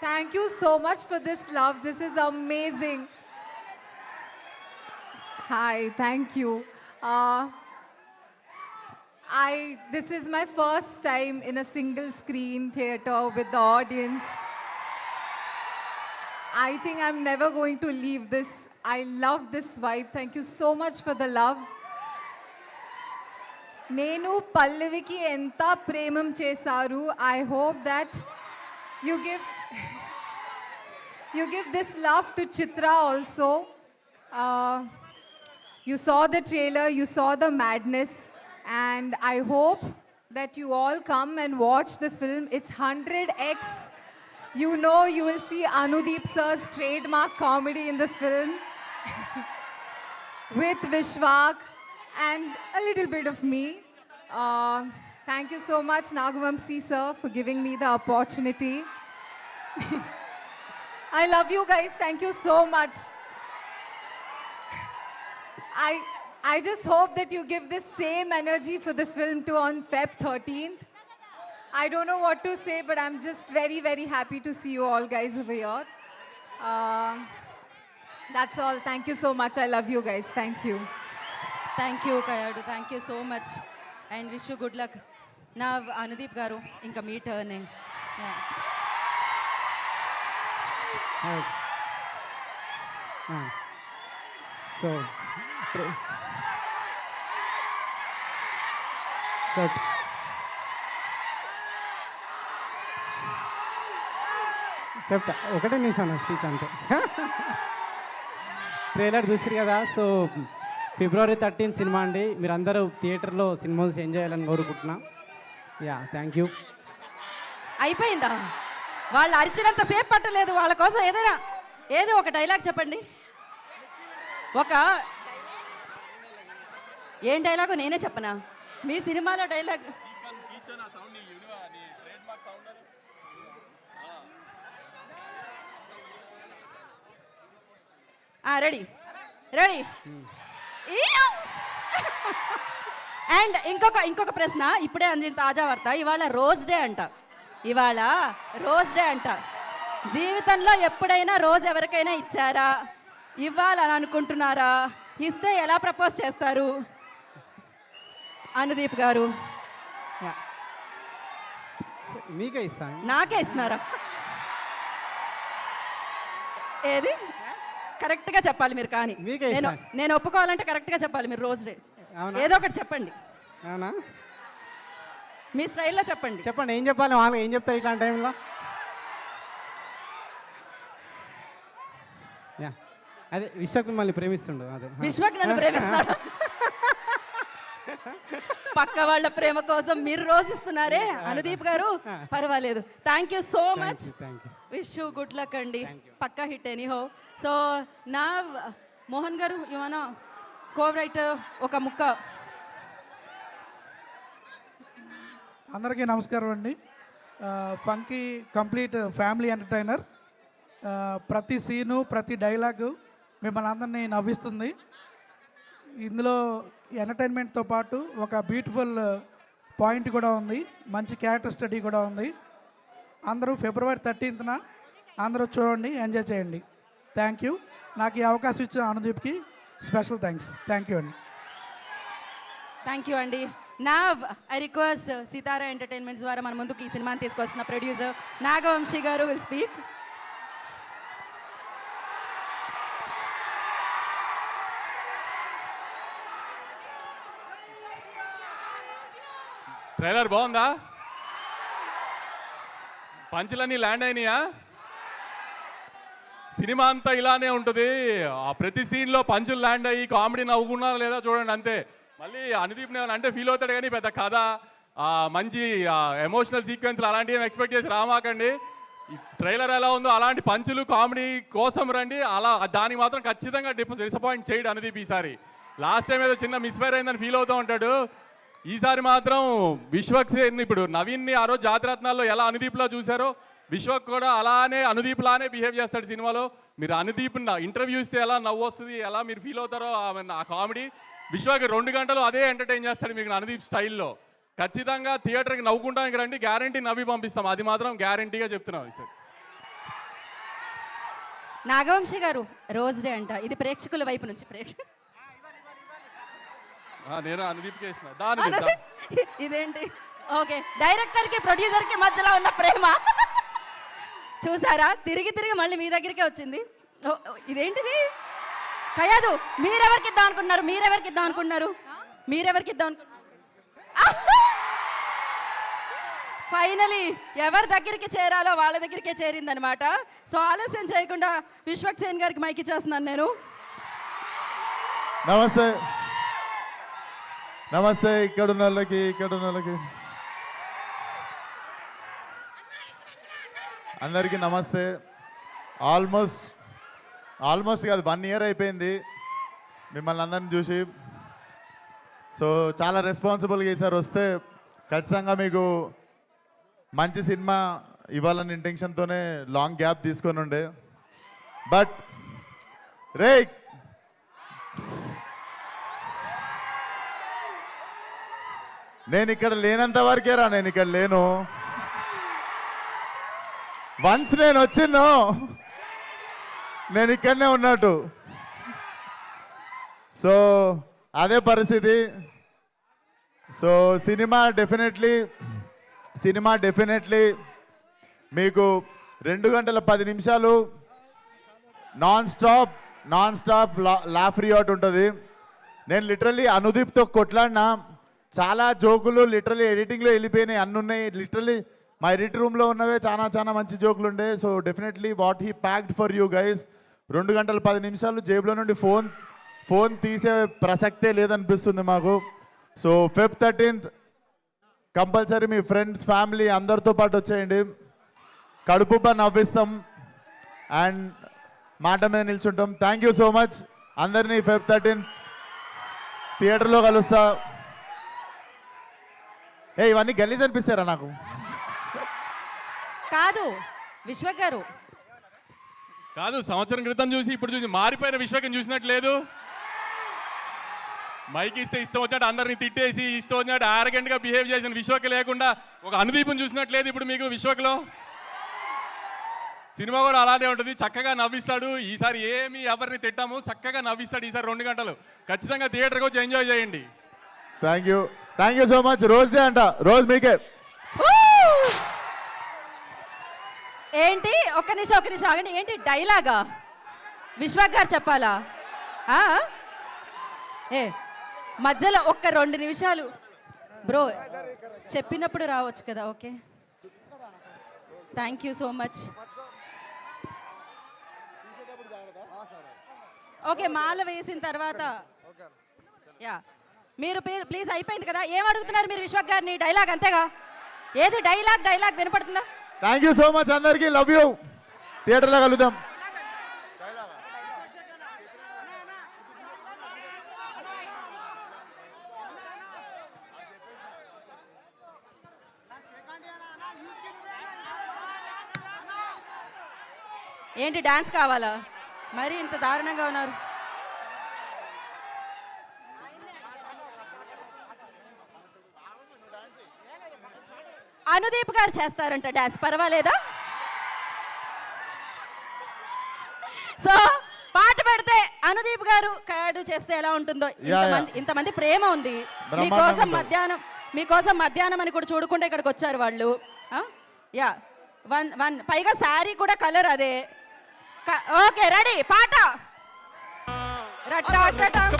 Thank you so much for this love. This is amazing. Hi, thank you. Uh, I this is my first time in a single screen theater with the audience. I think I'm never going to leave this. I love this vibe. Thank you so much for the love. నేను పల్లవికి ఎంత ప్రేమం చేశారు I hope that you give, you give this love to Chitra also. Uh, you saw the trailer, you saw the madness, and I hope that you all come and watch the film. It's 100x. You know you will see Anudeep sir's trademark comedy in the film with Vishwak and a little bit of me. Uh, Thank you so much, Nagavamsi sir, for giving me the opportunity. I love you guys. Thank you so much. I, I just hope that you give the same energy for the film too on Feb 13th. I don't know what to say, but I'm just very, very happy to see you all guys over here. Uh, that's all. Thank you so much. I love you guys. Thank you. Thank you, Kayadu. Thank you so much. And wish you good luck. నా అనుదీప్ గారు ఇంకా మీ turn so so చెప్తా. ఒకటే నిమిషం నా speech అంతే. Trailer చూసిరు కదా సో ఫిబ్రవరి థర్టీన్ సినిమా అండి. మీరందరూ థియేటర్లో సినిమా చూసి ఎంజాయ్ చేయాలని కోరుకుంటున్నాను యా థ్యాంక్ యూ అయిపోయిందా? వాళ్ళు అరిచినంత సేపు పట్టలేదు వాళ్ళ కోసం ఏదైనా ఏదో ఒక డైలాగ్ చెప్పండి. ఒక ఏం డైలాగు నేనే చెప్పనా? మీ సినిమాలో డైలాగ్ రెడీ రెడీ అండ్ ఇంకొక ఇంకొక ప్రశ్న ఇప్పుడే అందిన తాజా వార్త ఇవాళ రోజ్ డే అంట. ఇవాళ రోజ్ డే అంట. జీవితంలో ఎప్పుడైనా రోజ్ ఎవరికైనా ఇచ్చారా? ఇవ్వాలని అనుకుంటున్నారా? ఇస్తే ఎలా ప్రపోజ్ చేస్తారు? అనుదీప్ గారు. మీకే ఇస్తాను నాకే ఇస్తున్నారా. ఏది? కరెక్ట్గా చెప్పాలి మీరు కానీ. నేను. నేను ఒప్పుకోవాలంటే కరెక్ట్గా చెప్పాలి మీరు రోజ్ డే? ఏదో ఒకటి చెప్పండి. అవునా? మీ స్టైల్లో చెప్పండి. చెప్పండి ఏం చెప్పాలి? వాళ్ళు ఏం చెప్తారు ఇట్లాంటి టైంలో? యా. అదే విశ్వక్ మిమ్మల్ని ప్రేమిస్తుండు అదే. విశ్వక్ నన్ను ప్రేమిస్తాడు పక్క వాళ్ళ ప్రేమ కోసం మీరు రోజు ఇస్తున్నారే అనుదీప్ గారు? పర్వాలేదు. Thank you so much wish you good luck అండి. పక్కా హిట్ ఎనీ హో సో నా మోహన్ గారు ఏమన్నా కోవరైటర్ ఒక ముక్క. అందరికీ నమస్కారం అండి. Funky complete family entertainer. ప్రతి సీను ప్రతి డైలాగు మిమ్మల్ని అందరినీ నవ్విస్తుంది. ఇందులో ఎంటర్టైన్మెంట్తో పాటు ఒక బ్యూటిఫుల్ పాయింట్ కూడా ఉంది. మంచి క్యారెక్టర్ స్టడీ కూడా ఉంది. అందరూ ఫిబ్రవరి థర్టీన్త్న అందరూ చూడండి ఎంజాయ్ చేయండి. Thank you. నాకు ఈ అవకాశం ఇచ్చిన అనుదీప్కి స్పెషల్ థ్యాంక్స్ థ్యాంక్ యూ అండి థ్యాంక్ యూ అండి నా ఐ రిక్వెస్ట్ సితారా ఎంటర్టైన్మెంట్స్ ద్వారా మన ముందుకు ఈ సినిమాని తీసుకొస్తున్న ప్రొడ్యూసర్ నాగవంశీ గారు విల్ స్పీక్ ట్రైలర్ బాగుందా? పంచులన్నీ ల్యాండ్ అయినాయా? సినిమా అంతా ఇలానే ఉంటుంది. ఆ ప్రతి సీన్లో పంచులు ల్యాండ్ అయ్యి కామెడీ నవ్వుకున్నారా లేదా చూడండి అంతే. మళ్ళీ అనుదీప్ అంటే ఫీల్ అవుతాడు కానీ పెద్ద కథ. ఆ మంచి ఎమోషనల్ సీక్వెన్స్లు అలాంటివి ఏమి ఎక్స్పెక్ట్ చేసి రామాకండి. ట్రైలర్ ఎలా ఉందో అలాంటి పంచులు కామెడీ కోసం రండి. అలా దానికి మాత్రం ఖచ్చితంగా డిసప్పాయింట్ చేయడు అనుదీప్ ఈసారి. లాస్ట్ టైం ఏదో చిన్న మిస్ఫైర్ అయిందని ఫీల్ అవుతూ ఉంటాడు. ఈసారి మాత్రం విశ్వక్సేన్ ఇప్పుడు నవీన్ని ఆ రోజు జాతిరత్నాల్లో ఎలా అనుదీప్లో చూశారో విశ్వక్ కూడా అలానే అనుదీప్ లానే బిహేవ్ చేస్తాడు సినిమాలో. మీరు అనుదీప్ ఇంటర్వ్యూ ఇస్తే ఎలా నవ్వు వస్తుంది ఎలా మీరు ఫీల్ అవుతారో ఆమె ఆ కామెడీ విశ్వక్ రెండు గంటలు అదే ఎంటర్టైన్ చేస్తాడు మీకు అనుదీప్ స్టైల్లో. ఖచ్చితంగా థియేటర్కి నవ్వుకుంటానికి రండి గ్యారంటీ నవ్వి పంపిస్తాం. అది మాత్రం గ్యారంటీగా చెప్తున్నాం సార్. నాగవంశి గారు రోజ్ డే అంట. ఇది ప్రేక్షకుల వైపు నుంచి ప్రేక్ష ఆ, నేను అనుదీప్కి వేసిన దాని. ఇదేంటి? ఓకే. డైరెక్టర్కి ప్రొడ్యూసర్కి మధ్యలో ఉన్న ప్రేమ. చూసారా? తిరిగి తిరిగి మళ్ళీ మీ దగ్గరికే వచ్చింది. ఓ, ఇదేంటిది? కయాదు మీరెవరికి ఇద్దాం అనుకుంటున్నారు? మీరెవరికి ఇద్దాం అనుకుంటున్నారు? మీరెవరికి ఇద్దాం ఫైనలీ ఎవరి దగ్గరికి చేరాలో వాళ్ళ దగ్గరికే చేరిందనమాట. సో ఆలస్యం చేయకుండా విశ్వక్సేన్ గారికి మైక్ ఇచ్చేస్తున్నాను నేను. నమస్తే. నమస్తే ఇక్కడ ఉన్న వాళ్ళకి ఇక్కడ ఉన్న వాళ్ళకి అందరికీ నమస్తే. ఆల్మోస్ట్ ఆల్మోస్ట్ కాదు వన్ ఇయర్ అయిపోయింది. మిమ్మల్ని అందరిని చూసి. సో చాలా రెస్పాన్సిబుల్గా ఈసారి వస్తే ఖచ్చితంగా మీకు మంచి సినిమా ఇవ్వాలని ఇంటెన్షన్తోనే లాంగ్ గ్యాప్ తీసుకొని ఉండే. బట్ రే నేను ఇక్కడ లేనంత వరకేరా నేను ఇక్కడ లేను. వన్స్ నేను వచ్చిన్నో నేను ఇక్కడనే ఉన్నట్టు. సో అదే పరిస్థితి. So cinema definitely cinema definitely మీకు రెండు గంటల పది నిమిషాలు non stop non stop laugh riot ఉంటుంది. నేను లిటరలీ అనుదీప్తో కొట్లాడినా. చాలా జోకులు లిటరలీ ఎడిటింగ్లో వెళ్ళిపోయినాయి. అన్ని ఉన్నాయి మా ఎడిట్ రూమ్లో ఉన్నవే చాలా చాలా మంచి జోకులు ఉండే so definitely what he packed for you guys రెండు గంటల పది నిమిషాలు జేబులో నుండి ఫోన్ ఫోన్ తీసే ప్రసక్తే లేదనిపిస్తుంది మాకు. సో ఫెబ్ థర్టీన్త్ కంపల్సరీ మీ ఫ్రెండ్స్ ఫ్యామిలీ అందరితో పాటు వచ్చేయండి. కడుపుబ్బ నవ్విస్తాం. అండ్ మాట మీద నిల్చుంటాం. థ్యాంక్ యూ సో మచ్ అందరినీ ఫెబ్ థర్టీన్త్ థియేటర్లో కలుస్తా. ఏ ఇవన్నీ గలీజ్ అనిపిస్తారా నాకు. కాదు విశ్వక్ గారు. కాదు సంవత్సరం క్రితం చూసి ఇప్పుడు చూసి మారిపోయిన విశ్వకం చూసినట్టు లేదు మైక్ ఇస్తే ఇష్టం వచ్చినట్టు అందరిని తిట్టేసి ఇష్టం వచ్చినట్టు arrogant గా బిహేవ్ చేసిన విశ్వక లేకుండా ఒక అనుదీపం చూసినట్టు లేదు ఇప్పుడు మీకు విశ్వకలో. సినిమా కూడా అలానే ఉంటుంది చక్కగా నవ్విస్తాడు. ఈసారి ఏమి ఎవరిని తిట్టాము చక్కగా నవ్విస్తాడు ఈసారి రెండు గంటలు. ఖచ్చితంగా థియేటర్కి వచ్చి ఎంజాయ్ చేయండి. Thank you thank you so much rose day అంట. రోజ్ మీకే. ఏంటి? ఒక్క నిమిషం ఒక్క నిమిషం ఆగండి. ఏంటి డైలాగా? విశ్వక్ గారు చెప్పాలా? ఏ మధ్యలో ఒక్క రెండు నిమిషాలు. బ్రో చెప్పినప్పుడు రావచ్చు కదా okay? Thank you so much okay మాల వేసిన తర్వాత. యా. మీరు ప్లీజ్ అయిపోయింది కదా? ఏం అడుగుతున్నారు మీరు విశ్వక్ గారిని? డైలాగ్ అంతేగా? ఏది డైలాగ్? డైలాగ్ వినపడుతుందా? థ్యాంక్ యూ సో మచ్ అందరికీ. లవ్ యూ థియేటర్లో కలుద్దాం. ఏంటి డాన్స్ కావాలా? మరి ఇంత దారుణంగా ఉన్నారు. అనుదీప్ గారు చేస్తారంట డాన్స్. పర్వాలేదా? సో పాట పెడితే అనుదీప్ గారు కాడు చేస్తే ఎలా ఉంటుందో. ఇంతమంది ఇంతమంది ప్రేమ ఉంది. మీకోసం. మధ్యాహ్నం మీకోసం మధ్యాహ్నం అని కూడా చూడకుండా ఇక్కడికి వచ్చారు వాళ్ళు? యా. వన్ వన్ పైగా శారీ కూడా కలర్ అదే. Okay ready. పాట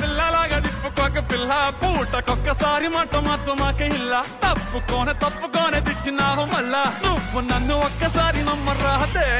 పిల్లలాగా తిప్పుకోక పిల్ల. పూటకొక్కసారి మాట మార్చమాక ఇల్ల. తప్పుకోనే తప్పుకోనే తిట్టినావు మళ్ళా నువ్వు నన్ను ఒక్కసారి నమ్మరాదే.